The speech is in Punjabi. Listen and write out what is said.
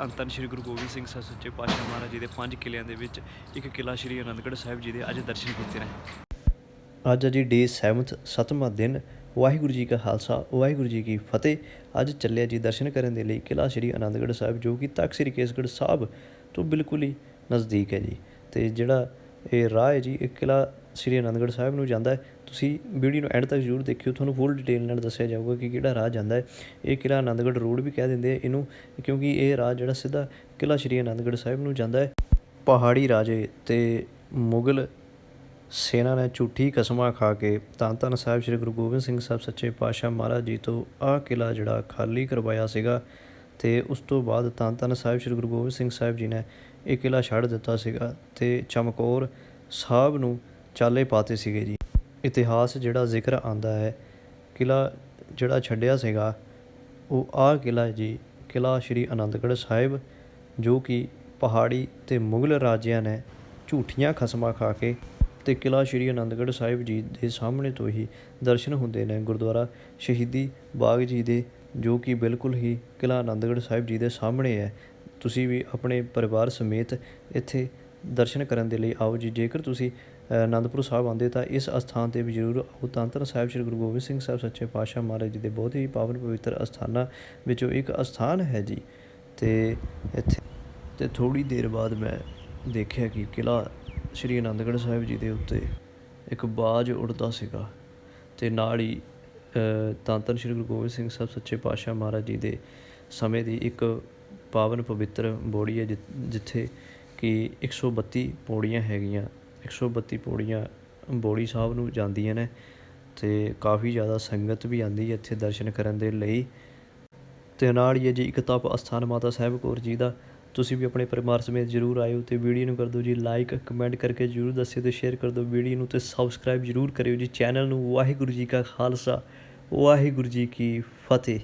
ਧੰਨ ਧੰਨ ਸ੍ਰੀ ਗੁਰੂ ਗੋਬਿੰਦ ਸਿੰਘ ਸਾਹਿਬ ਸੱਚੇ ਪਾਤਸ਼ਾਹ ਮਹਾਰਾਜ ਜੀ ਦੇ ਪੰਜ ਕਿਲਿਆਂ ਦੇ ਵਿੱਚ ਇੱਕ ਕਿਲਾ ਸ੍ਰੀ ਅਨੰਦਗੜ੍ਹ ਸਾਹਿਬ ਜੀ ਦੇ ਅੱਜ ਦਰਸ਼ਨ ਕੀਤੇ ਨੇ। ਅੱਜ ਹੈ ਜੀ ਡੇ 7th ਸੱਤਵਾਂ ਦਿਨ, ਵਾਹਿਗੁਰੂ ਜੀ ਕਾ ਖਾਲਸਾ, ਵਾਹਿਗੁਰੂ ਜੀ ਕੀ ਫਤਿਹ। ਅੱਜ ਚੱਲਿਆ ਜੀ ਦਰਸ਼ਨ ਕਰਨ ਦੇ ਲਈ ਕਿਲਾ ਸ੍ਰੀ ਅਨੰਦਗੜ੍ਹ ਸਾਹਿਬ, ਜੋ ਕਿ ਤਖਤ ਸ੍ਰੀ ਕੇਸਗੜ੍ਹ ਸਾਹਿਬ ਤੋਂ ਬਿਲਕੁਲ ਹੀ ਨਜ਼ਦੀਕ ਹੈ ਜੀ। ਤੇ ਜਿਹੜਾ ਇਹ ਰਾਹ ਹੈ ਜੀ, ਇਹ ਕਿਲਾ ਸ੍ਰੀ ਅਨੰਦਗੜ੍ਹ ਸਾਹਿਬ ਨੂੰ ਜਾਂਦਾ ਹੈ। ਤੁਸੀਂ ਵੀਡੀਓ ਨੂੰ ਐਂਡ ਤੱਕ ਜ਼ਰੂਰ ਦੇਖਿਓ। ਤੁਹਾਨੂੰ ਫੁੱਲ ਡਿਟੇਲ ਨਾਲ ਦੱਸਿਆ ਜਾਊਗਾ ਕਿ ਕਿਹੜਾ ਰਾਹ ਜਾਂਦਾ ਹੈ। ਇਹ ਕਿਲਾ ਆਨੰਦਗੜ੍ਹ ਰੋਡ ਵੀ ਕਹਿ ਦਿੰਦੇ ਆ ਇਹਨੂੰ, ਕਿਉਂਕਿ ਇਹ ਰਾਹ ਜਿਹੜਾ ਸਿੱਧਾ ਕਿਲਾ ਸ੍ਰੀ ਆਨੰਦਗੜ੍ਹ ਸਾਹਿਬ ਨੂੰ ਜਾਂਦਾ ਹੈ। ਪਹਾੜੀ ਰਾਜੇ ਤੇ ਮੁਗਲ ਸੈਨਾ ਨੇ ਝੂਠੀ ਕਸਮਾਂ ਖਾ ਕੇ ਧੰਨ ਧੰਨ ਸਾਹਿਬ ਸ੍ਰੀ ਗੁਰੂ ਗੋਬਿੰਦ ਸਿੰਘ ਸਾਹਿਬ ਸੱਚੇ ਪਾਤਸ਼ਾਹ ਮਹਾਰਾਜ ਜੀ ਤੋਂ ਆਹ ਕਿਲਾ ਜਿਹੜਾ ਖਾਲੀ ਕਰਵਾਇਆ ਸੀਗਾ ਤੇ ਉਸ ਤੋਂ ਬਾਅਦ ਧੰਨ ਧੰਨ ਸਾਹਿਬ ਸ੍ਰੀ ਗੁਰੂ ਗੋਬਿੰਦ ਸਿੰਘ ਸਾਹਿਬ ਜੀ ਨੇ ਇਹ ਕਿਲਾ ਛੱਡ ਦਿੱਤਾ ਸੀਗਾ ਤੇ ਚਮਕੌਰ ਸਾਹਿਬ ਨੂੰ ਚਾਲੇ ਪਾਤੇ ਸੀਗੇ ਜੀ। ਇਤਿਹਾਸ ਜਿਹੜਾ ਜ਼ਿਕਰ ਆਂਦਾ ਹੈ ਕਿਲਾ ਜਿਹੜਾ ਛੱਡਿਆ ਸੀਗਾ, ਉਹ ਆਹ ਕਿਲਾ ਜੀ ਕਿਲਾ ਸ਼੍ਰੀ ਅਨੰਦਗੜ੍ਹ ਸਾਹਿਬ, ਜੋ ਕਿ ਪਹਾੜੀ ਤੇ ਮੁਗਲ ਰਾਜਿਆਂ ਨੇ ਝੂਠੀਆਂ ਖਸਮਾਂ ਖਾ ਕੇ ਤੇ ਕਿਲਾ ਸ਼੍ਰੀ ਅਨੰਦਗੜ੍ਹ ਸਾਹਿਬ ਜੀ ਦੇ ਸਾਹਮਣੇ ਤੋਂ ਹੀ ਦਰਸ਼ਨ ਹੁੰਦੇ ਨੇ ਗੁਰਦੁਆਰਾ ਸ਼ਹੀਦੀ ਬਾਗ ਜੀ ਦੇ, ਜੋ ਕਿ ਬਿਲਕੁਲ ਹੀ ਕਿਲਾ ਅਨੰਦਗੜ੍ਹ ਸਾਹਿਬ ਜੀ ਦੇ ਸਾਹਮਣੇ ਹੈ। ਤੁਸੀਂ ਵੀ ਆਪਣੇ ਪਰਿਵਾਰ ਸਮੇਤ ਇੱਥੇ ਦਰਸ਼ਨ ਕਰਨ ਦੇ ਲਈ ਆਓ ਜੀ। ਜੇਕਰ ਤੁਸੀਂ ਅ, ਆਨੰਦਪੁਰ ਸਾਹਿਬ ਆਉਂਦੇ ਤਾਂ ਇਸ ਅਸਥਾਨ ਤੇ ਵੀ ਜ਼ਰੂਰ ਆਓ। ਧੰਨ ਸਾਹਿਬ ਸ੍ਰੀ ਗੁਰੂ ਗੋਬਿੰਦ ਸਿੰਘ ਸਾਹਿਬ ਸੱਚੇ ਪਾਤਸ਼ਾਹ ਮਹਾਰਾਜ ਜੀ ਦੇ ਬਹੁਤ ਹੀ ਪਾਵਨ ਪਵਿੱਤਰ ਅਸਥਾਨਾਂ ਵਿੱਚੋਂ ਇੱਕ ਅਸਥਾਨ ਹੈ ਜੀ। ਤੇ ਇੱਥੇ ਤੇ ਥੋੜੀ ਦੇਰ ਬਾਅਦ ਮੈਂ ਦੇਖਿਆ ਕਿ ਕਿਲਾ ਸ਼੍ਰੀ ਅਨੰਦਗੜ੍ਹ ਸਾਹਿਬ ਜੀ ਦੇ ਉੱਤੇ ਇੱਕ ਬਾਜ ਉੜਦਾ ਸੀਗਾ। ਤੇ ਨਾਲ ਹੀ ਅ, ਧੰਨ ਸ਼੍ਰੀ ਗੁਰੂ ਗੋਬਿੰਦ ਸਿੰਘ ਸਾਹਿਬ ਸੱਚੇ ਪਾਤਸ਼ਾਹ ਮਹਾਰਾਜ ਜੀ ਦੇ ਸਮੇਂ ਦੀ ਇੱਕ ਪਾਵਨ ਪਵਿੱਤਰ ਬੋੜੀ ਹੈ ਜਿ- ਜਿੱਥੇ ਕਿ 132 ਪੌੜੀਆਂ ਹੈਗੀਆਂ 132 ਪੌੜੀਆਂ ਬੋੜੀ ਸਾਹਿਬ ਨੂੰ ਜਾਂਦੀਆਂ ਨੇ ਤੇ ਕਾਫੀ ਜ਼ਿਆਦਾ ਸੰਗਤ ਵੀ ਆਂਦੀ ਹੈ ਇੱਥੇ ਦਰਸ਼ਨ ਕਰਨ ਦੇ ਲਈ। ਤੇ ਨਾਲ ਹੀ ਹੈ ਜੀ ਇੱਕ ਤਪ ਅਸਥਾਨ ਮਾਤਾ ਸਾਹਿਬ ਕੌਰ ਜੀ ਦਾ। ਤੁਸੀਂ ਵੀ ਆਪਣੇ ਪਰਿਵਾਰ ਸਮੇਤ ਜਰੂਰ ਆਇਓ ਤੇ ਵੀਡੀਓ ਨੂੰ ਕਰ ਦਿਓ ਜੀ ਲਾਈਕ ਕਮੈਂਟ ਕਰਕੇ ਜਰੂਰ ਦੱਸਿਓ ਤੇ ਸ਼ੇਅਰ ਕਰ ਦਿਓ ਵੀਡੀਓ ਨੂੰ ਤੇ ਸਬਸਕ੍ਰਾਈਬ ਜਰੂਰ ਕਰਿਓ ਜੀ। ਚੈਨਲ ਨੂੰ ਵਾਹਿਗੁਰੂ ਜੀ ਕਾ ਖਾਲਸਾ, ਵਾਹਿਗੁਰੂ ਜੀ ਕੀ ਫਤਿਹ।